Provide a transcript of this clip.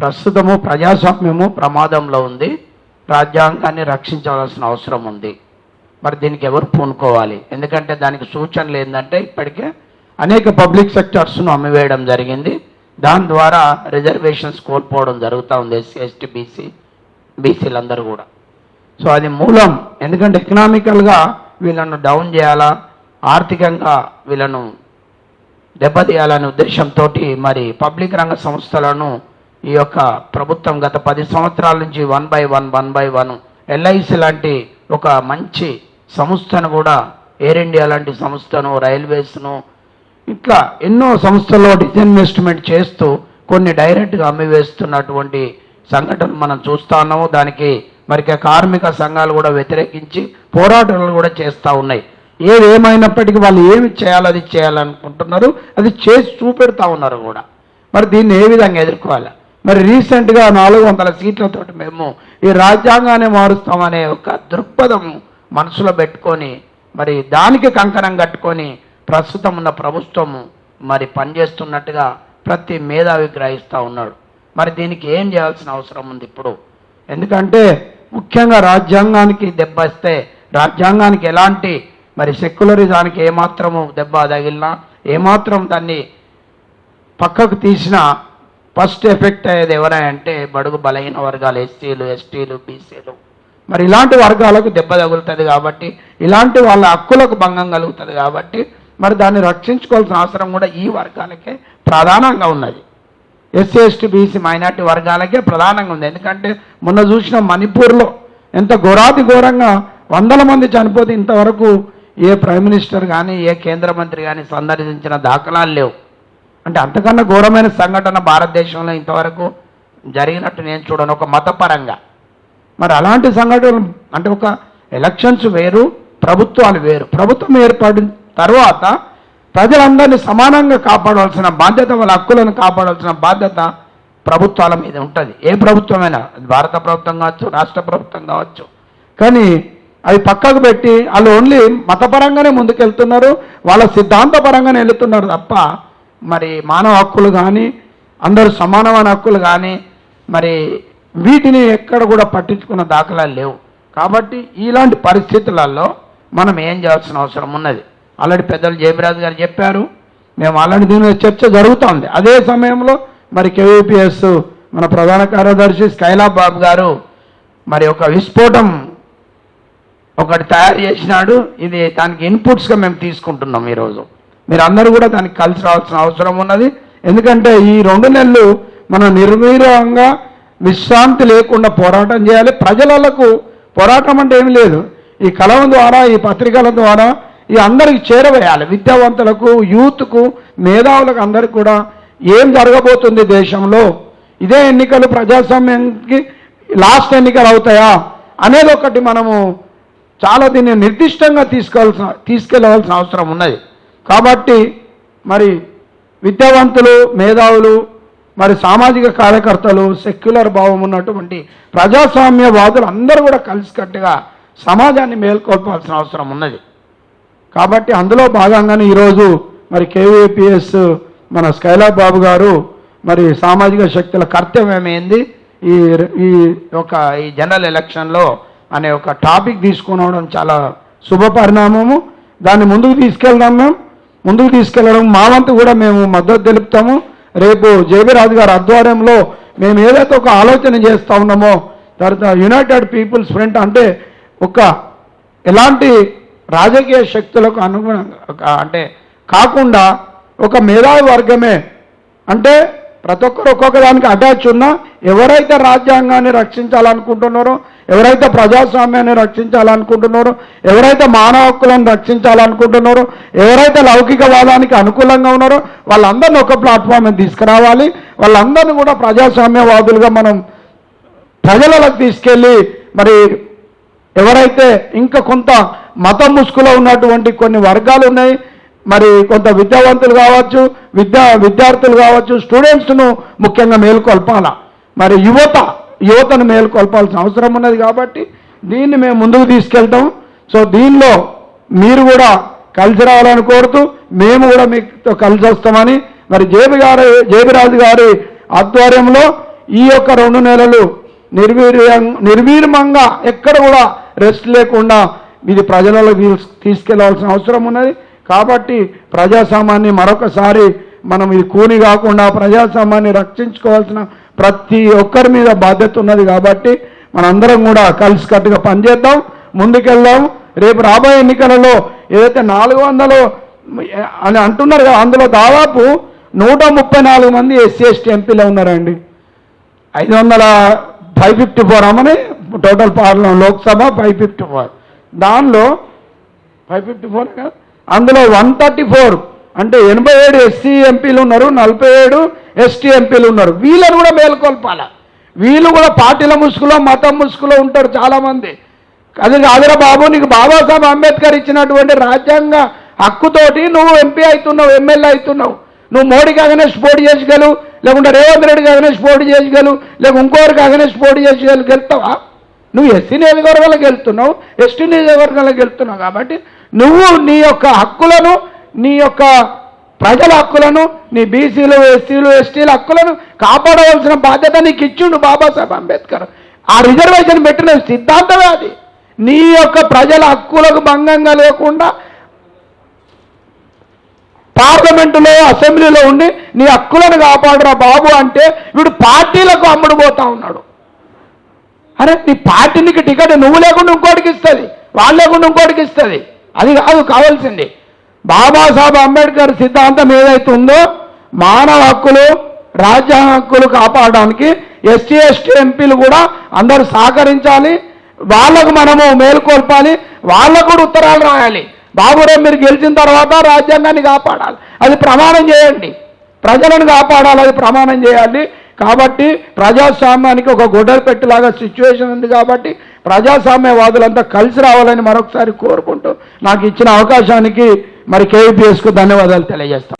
ప్రస్తుతము ప్రజాస్వామ్యము ప్రమాదంలో ఉంది. రాజ్యాంగాన్ని రక్షించవలసిన అవసరం ఉంది. మరి దీనికి ఎవరు పూనుకోవాలి? ఎందుకంటే దానికి సూచనలు ఏంటంటే ఇప్పటికే అనేక పబ్లిక్ సెక్టర్స్ను అమ్మివేయడం జరిగింది. దాని ద్వారా రిజర్వేషన్స్ కోల్పోవడం జరుగుతూ ఉంది ఎస్సీ ఎస్టీ బీసీ బీసీలందరూ కూడా. సో అది మూలం. ఎందుకంటే ఎకనామికల్గా వీళ్ళను డౌన్ చేయాలా ఆర్థికంగా వీళ్ళను దెబ్బతీయాలనే ఉద్దేశంతో మరి పబ్లిక్ రంగ సంస్థలను ఈ యొక్క ప్రభుత్వం గత పది సంవత్సరాల నుంచి one by one one by one LIC లాంటి ఒక మంచి సంస్థను కూడా ఎయిర్ ఇండియా లాంటి సంస్థను రైల్వేస్ను ఇట్లా ఎన్నో సంస్థల్లో డిస్ఇన్వెస్ట్మెంట్ చేస్తూ కొన్ని డైరెక్ట్గా అమ్మివేస్తున్నటువంటి సంఘటనలు మనం చూస్తా ఉన్నాము. దానికి మరి కార్మిక సంఘాలు కూడా వ్యతిరేకించి పోరాటాలు కూడా చేస్తూ ఉన్నాయి. ఏది ఏమైనప్పటికీ వాళ్ళు ఏమి చేయాలి అది చేయాలనుకుంటున్నారు అది చేసి చూపెడతా ఉన్నారు కూడా. మరి దీన్ని ఏ విధంగా ఎదుర్కోవాలి? మరి రీసెంట్గా నాలుగు వందల సీట్లతో మేము ఈ రాజ్యాంగాన్ని మారుస్తామనే ఒక దృక్పథం మనసులో పెట్టుకొని మరి దానికి కంకణం కట్టుకొని ప్రస్తుతం ఉన్న ప్రభుత్వము మరి పనిచేస్తున్నట్టుగా ప్రతి మేధావి గ్రహిస్తూ ఉన్నాడు. మరి దీనికి ఏం చేయాల్సిన అవసరం ఉంది ఇప్పుడు? ఎందుకంటే ముఖ్యంగా రాజ్యాంగానికి దెబ్బ ఇస్తే రాజ్యాంగానికి ఎలాంటి మరి సెక్యులరిజానికి ఏమాత్రము దెబ్బ తగిలినా ఏమాత్రం దాన్ని పక్కకు తీసిన ఫస్ట్ ఎఫెక్ట్ అయ్యేది ఎవరంటే బడుగు బలహీన వర్గాలు ఎస్సీలు ఎస్టీలు బీసీలు. మరి ఇలాంటి వర్గాలకు దెబ్బ తగులుతుంది కాబట్టి ఇలాంటి వాళ్ళ హక్కులకు భంగం కలుగుతుంది కాబట్టి మరి దాన్ని రక్షించుకోవాల్సిన అవసరం కూడా ఈ వర్గాలకే ప్రధానంగా ఉన్నది. ఎస్సీ ఎస్టీ బీసీ మైనార్టీ వర్గాలకే ప్రధానంగా ఉంది. ఎందుకంటే మొన్న చూసిన మణిపూర్లో ఎంత ఘోరాతి ఘోరంగా వందల మంది చనిపోతే ఇంతవరకు ఏ ప్రైమ్ మినిస్టర్ కానీ ఏ కేంద్ర మంత్రి కానీ సందర్శించిన దాఖలాలు లేవు. అంటే అంతకన్నా ఘోరమైన సంఘటన భారతదేశంలో ఇంతవరకు జరిగినట్టు నేను చూడను ఒక మతపరంగా. మరి అలాంటి సంఘటనలు అంటే ఒక ఎలక్షన్స్ వేరు ప్రభుత్వాలు వేరు. ప్రభుత్వం ఏర్పడిన తర్వాత ప్రజలందరినీ సమానంగా కాపాడవలసిన బాధ్యత వాళ్ళ హక్కులను కాపాడవలసిన బాధ్యత ప్రభుత్వాల మీద ఉంటుంది. ఏ ప్రభుత్వమైనా భారత ప్రభుత్వం కావచ్చు రాష్ట్ర ప్రభుత్వం కావచ్చు. కానీ అవి పక్కకు పెట్టి వాళ్ళు ఓన్లీ మతపరంగానే ముందుకెళ్తున్నారు వాళ్ళ సిద్ధాంతపరంగానే వెళుతున్నారు తప్ప మరి మానవ హక్కులు కానీ అందరూ సమానమైన హక్కులు కానీ మరి వీటిని ఎక్కడ కూడా పట్టించుకున్న దాఖలాలు లేవు. కాబట్టి ఇలాంటి పరిస్థితులలో మనం ఏం చేయాల్సిన అవసరం ఉన్నది? ఆల్రెడీ పెద్దలు జయమిరాజు గారు చెప్పారు మేము ఆల్రెడీ దీని మీద చర్చ జరుగుతోంది అదే సమయంలో మరి కేవీపీఎస్ మన ప్రధాన కార్యదర్శి స్కైలాబ్ బాబు గారు మరి ఒక విస్ఫోటం ఒకటి తయారు చేసినాడు. ఇది దానికి ఇన్పుట్స్గా మేము తీసుకుంటున్నాం ఈరోజు. మీరు అందరూ కూడా దానికి కలిసి రావాల్సిన అవసరం ఉన్నది. ఎందుకంటే ఈ రెండు నెలలు మనం నిర్వీరంగా విశ్రాంతి లేకుండా పోరాటం చేయాలి. ప్రజలకు పోరాటం అంటే ఏమి లేదు. ఈ కలం ద్వారా ఈ పత్రికల ద్వారా ఈ అందరికి చేరవేయాలి. విద్యావంతులకు యూత్కు మేధావులకు అందరికి కూడా ఏం జరగబోతుంది దేశంలో? ఇదే ఎన్నికలు ప్రజాస్వామ్యానికి లాస్ట్ ఎన్నికలు అవుతాయా? అనేది ఒకటి మనము చాలా దీన్ని నిర్దిష్టంగా తీసుకోవాల్సిన తీసుకెళ్ళవలసిన అవసరం ఉన్నది. కాబట్టి మరి విద్యావంతులు మేధావులు మరి సామాజిక కార్యకర్తలు సెక్యులర్ భావం ఉన్నటువంటి ప్రజాస్వామ్యవాదులు అందరూ కూడా కలిసికట్టుగా సమాజాన్ని మేల్కొల్పాల్సిన అవసరం ఉన్నది. కాబట్టి అందులో భాగంగానే ఈరోజు మరి కేవీపీఎస్ మన స్కైలాబ్ బాబు గారు మరి సామాజిక శక్తుల కర్తవ్యం ఏంది? ఈ ఈ యొక్క ఈ జనరల్ ఎలక్షన్లో అనే ఒక టాపిక్ తీసుకునవడం చాలా శుభ పరిణామము దాన్ని ముందుకు తీసుకెళ్దాం మేము ముందుకు తీసుకెళ్ళడం మా వంతు కూడా మేము మద్దతు తెలుపుతాము. రేపు జేబీరాజు గారి ఆధ్వర్యంలో మేము ఏదైతే ఒక ఆలోచన చేస్తా ఉన్నామో తర్వాత యునైటెడ్ పీపుల్స్ ఫ్రంట్ అంటే ఒక ఎలాంటి రాజకీయ శక్తులకు అనుగుణంగా అంటే కాకుండా ఒక మేధావి వర్గమే. అంటే ప్రతి ఒక్కరు ఒక్కొక్క దానికి అటాచ్ ఉన్నా ఎవరైతే రాజ్యాంగాన్ని రక్షించాలనుకుంటున్నారో ఎవరైతే ప్రజాస్వామ్యాన్ని రక్షించాలనుకుంటున్నారో ఎవరైతే మానవ హక్కులను రక్షించాలనుకుంటున్నారో ఎవరైతే లౌకికవాదానికి అనుకూలంగా ఉన్నారో వాళ్ళందరినీ ఒక ప్లాట్ఫామ్ తీసుకురావాలి. వాళ్ళందరినీ కూడా ప్రజాస్వామ్యవాదులుగా మనం ప్రజలకు తీసుకెళ్ళి మరి ఎవరైతే ఇంకా కొంత మతం ముసుగులో ఉన్నటువంటి కొన్ని వర్గాలు ఉన్నాయి మరి కొంత విద్యావంతులు కావచ్చు విద్యా విద్యార్థులు కావచ్చు స్టూడెంట్స్ను ముఖ్యంగా మేలుకొల్పాల. మరి యువత యువతను మేలుకొల్పాల్సిన అవసరం ఉన్నది కాబట్టి దీన్ని మేము ముందుకు తీసుకెళ్తాం. సో దీనిలో మీరు కూడా కలిసి రావాలని కోరుతూ మేము కూడా మీతో కలిసి వస్తామని మరి జేబి గారు జేబిరాజు గారి ఆధ్వర్యంలో ఈ యొక్క రెండు నెలలు నిర్వీర్యం నిర్వీర్మంగా ఎక్కడ కూడా రెస్ట్ లేకుండా ఇది ప్రజలలో తీస్- తీసుకెళ్ళవలసిన అవసరం ఉన్నది. కాబట్టి ప్రజాస్వామ్యాన్ని మరొకసారి మనం ఇది కూని కాకుండా ప్రజాసామాన్ని రక్షించుకోవాల్సిన ప్రతి ఒక్కరి మీద బాధ్యత ఉన్నది కాబట్టి మనందరం కూడా కలిసికట్టుగా పనిచేద్దాం ముందుకెళ్దాం. రేపు రాబోయే ఎన్నికలలో ఏదైతే నాలుగు వందలు అని అంటున్నారు కదా అందులో దాదాపు నూట ముప్పై నాలుగు మంది ఎస్సీ ఎస్టీ ఎంపీలు ఉన్నారండి. ఐదు వందల ఫైవ్ ఫిఫ్టీ ఫోర్ అమ్మని total parliament Lok Sabha five fifty four. దానిలో ఫైవ్ ఫిఫ్టీ ఫోర్ అందులో వన్ థర్టీ ఫోర్ అంటే ఎనభై ఏడు ఎస్సీ ఎంపీలు ఉన్నారు నలభై ఏడు ఎస్టీ ఎంపీలు ఉన్నారు. వీళ్ళని కూడా మేల్కొల్పాల. వీళ్ళు కూడా పార్టీల ముసుగులో మతం ముసుగులో ఉంటారు చాలామంది. అది కాదురా బాబు నీకు బాబాసాహెబ్ అంబేద్కర్ ఇచ్చినటువంటి రాజ్యాంగ హక్కుతోటి నువ్వు ఎంపీ అవుతున్నావు ఎమ్మెల్యే అవుతున్నావు. నువ్వు మోడీకి అగనేసి పోటీ చేసగలవు లేకుంటే రేవంత్ రెడ్డికి అగనేసి పోటీ చేసగలవు లేక ఇంకోరికి అగనేసి పోటీ చేసగలు గెలుతావా? నువ్వు ఎస్సీ నియోజకవర్గాలకు వెళ్తున్నావు ఎస్టీ నియోజకవర్గాలకు వెళ్తున్నావు కాబట్టి నువ్వు నీ యొక్క హక్కులను నీ యొక్క ప్రజల హక్కులను నీ బీసీలు ఎస్సీలు ఎస్టీల హక్కులను కాపాడవలసిన బాధ్యత నీకు ఇచ్చిండు బాబాసాహెబ్ అంబేద్కర్. ఆ రిజర్వేషన్ పెట్టిన సిద్ధాంతమే అది. నీ యొక్క ప్రజల హక్కులకు భంగంగా లేకుండా పార్లమెంటులో అసెంబ్లీలో ఉండి నీ హక్కులను కాపాడరా బాబు అంటే వీడు పార్టీలకు అమ్ముడు పోతా ఉన్నాడు. అరే నీ పార్టీనికి టికెట్ నువ్వు లేకుండా ఇంకోటికి ఇస్తుంది వాళ్ళు లేకుండా ఇంకోటికి ఇస్తుంది. అది కాదు కావాల్సింది. బాబాసాహెబ్ అంబేద్కర్ సిద్ధాంతం ఏదైతే ఉందో మానవ హక్కులు రాజ్యాంగ హక్కులు కాపాడడానికి ఎస్సీ ఎస్టీ ఎంపీలు కూడా అందరూ సహకరించాలి. వాళ్ళకు మనము మేలుకొల్పాలి వాళ్ళకు కూడా ఉత్తరాలు రాయాలి. బాబురావు మీరు గెలిచిన తర్వాత రాజ్యాంగాన్ని కాపాడాలి. అది ప్రమాణం చేయండి. ప్రజలను కాపాడాలి అది ప్రమాణం చేయాలి. కాబట్టి ప్రజాస్వామ్యానికి ఒక గొడ్డలు పెట్టేలాగా సిచ్యువేషన్ ఉంది కాబట్టి ప్రజాస్వామ్యవాదులంతా కలిసి రావాలని మరొకసారి కోరుకుంటూ నాకు ఇచ్చిన అవకాశానికి మరి కేవీపీఎస్కు ధన్యవాదాలు తెలియజేస్తాను